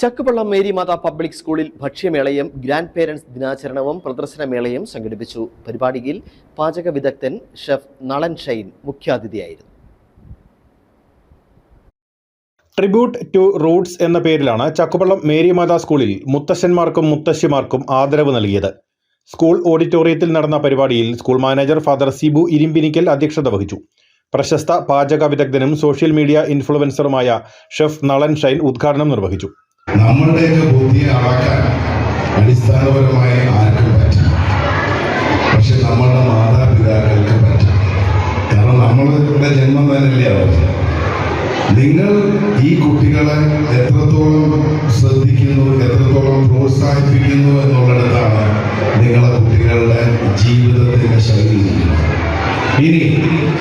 Chakkupallam Mary മാതാ public സ്കൂളിൽ ഭക്ഷ്യമേളയും grand parents ദിനാചരണവും പ്രദർശനമേളയും സംഘടിപ്പിച്ചു. പരിപാടിയിൽ പാചക വിദഗ്ധൻ ഷെഫ് നളൻ ഷൈൻ മുഖ്യാതിഥിയായിരുന്നു. ട്രിബ്യൂട്ട് ടു റൂട്ട്സ് എന്ന പേരിലാണ് ചക്കുപള്ളം മേരി മാതാ സ്കൂളിൽ മുത്തശ്ശന്മാർക്കും മുത്തശ്ശിമാർക്കും ആദരവ് നൽകിയത്. സ്കൂൾ ഓഡിറ്റോറിയത്തിൽ നടന്ന പരിപാടിയിൽ school manager father Sibu Irimbinikkal അധ്യക്ഷത വഹിച്ചു. പ്രശസ്ത പാചക വിദഗ്ധനും സോഷ്യൽ മീഡിയ ഇൻഫ്ലുവൻസറുമായ ഷെഫ് നളൻ ഷൈൻ ഉദ്ഘാടനം നിർവഹിച്ചു. നമ്മളുടെയൊക്കെ ബുദ്ധിയെ അളക്കാൻ അടിസ്ഥാനപരമായി ആർക്കും പറ്റും പക്ഷെ നമ്മളുടെ മാതാപിതാക്കൾക്ക് പറ്റും കാരണം നമ്മളുടെ ജന്മം തന്നെയല്ലേ അവർ നിങ്ങൾ ഈ കുട്ടികളെ എത്രത്തോളം ശ്രദ്ധിക്കുന്നു എത്രത്തോളം പ്രോത്സാഹിപ്പിക്കുന്നു എന്നുള്ളിടത്താണ് നിങ്ങളെ കുട്ടികളുടെ ജീവിതത്തിന്റെ ശൈലി. ഇനി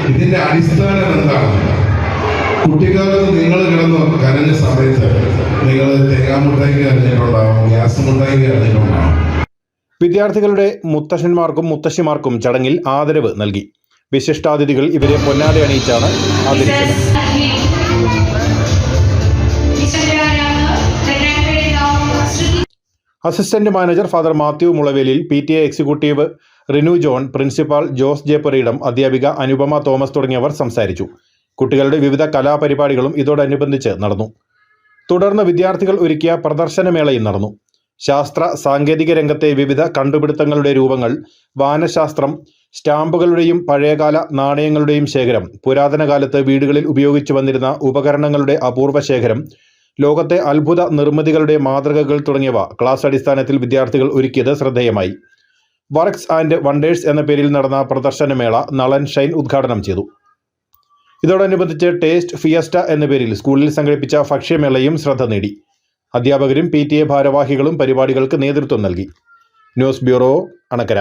ഇതിന്റെ അടിസ്ഥാനം എന്താണ്? കുട്ടിക്കാലത്ത് നിങ്ങൾ കിടന്ന് കരഞ്ഞ സമയത്ത് നിങ്ങൾ തേങ്ങാമുട്ടായി കരഞ്ഞിട്ടുണ്ടാവും ഗ്യാസ് മുട്ടായി കരഞ്ഞിട്ടുണ്ടാവും. വിദ്യാർത്ഥികളുടെ മുത്തശ്ശന്മാർക്കും മുത്തശ്ശിമാർക്കും ചടങ്ങിൽ ആദരവ് നൽകി. വിശിഷ്ടാതിഥികൾ ഇവരെ പൊന്നാതെ അണിയിച്ചാണ് ആദരിച്ചത്. Assistant manager father Mathew Mulavelil P T A executive Rinu John principal Jose J Purayidam അധ്യാപിക അനുപമ തോമസ് തുടങ്ങിയവർ സംസാരിച്ചു. കുട്ടികളുടെ വിവിധ കലാപരിപാടികളും ഇതോടനുബന്ധിച്ച് നടന്നു. തുടർന്ന് വിദ്യാർത്ഥികൾ ഒരുക്കിയ പ്രദർശനമേളയും നടന്നു. ശാസ്ത്ര സാങ്കേതിക രംഗത്തെ വിവിധ കണ്ടുപിടുത്തങ്ങളുടെ രൂപങ്ങൾ വാനശാസ്ത്രം സ്റ്റാമ്പുകളുടെയും പഴയകാല നാണയങ്ങളുടെയും ശേഖരം പുരാതന കാലത്ത് വീടുകളിൽ ഉപയോഗിച്ചു വന്നിരുന്ന ഉപകരണങ്ങളുടെ അപൂർവ ശേഖരം ലോകത്തെ അത്ഭുത നിർമ്മിതികളുടെ മാതൃകകൾ തുടങ്ങിയവ ക്ലാസ് അടിസ്ഥാനത്തിൽ വിദ്യാർത്ഥികൾ ഒരുക്കിയത് ശ്രദ്ധേയമായി. വർക്ക്സ് ആൻഡ് വണ്ടേഴ്സ് എന്ന പേരിൽ നടന്ന പ്രദർശനമേള നളൻ ഷൈൻ ഉദ്ഘാടനം ചെയ്തു. ഇതോടനുബന്ധിച്ച് ടേസ്റ്റ് ഫിയസ്റ്റ എന്ന പേരിൽ സ്കൂളിൽ സംഘടിപ്പിച്ച ഭക്ഷ്യമേളയും ശ്രദ്ധ നേടി. അധ്യാപകരും പി ഭാരവാഹികളും പരിപാടികൾക്ക് നേതൃത്വം നൽകി. News bureau Anakkara.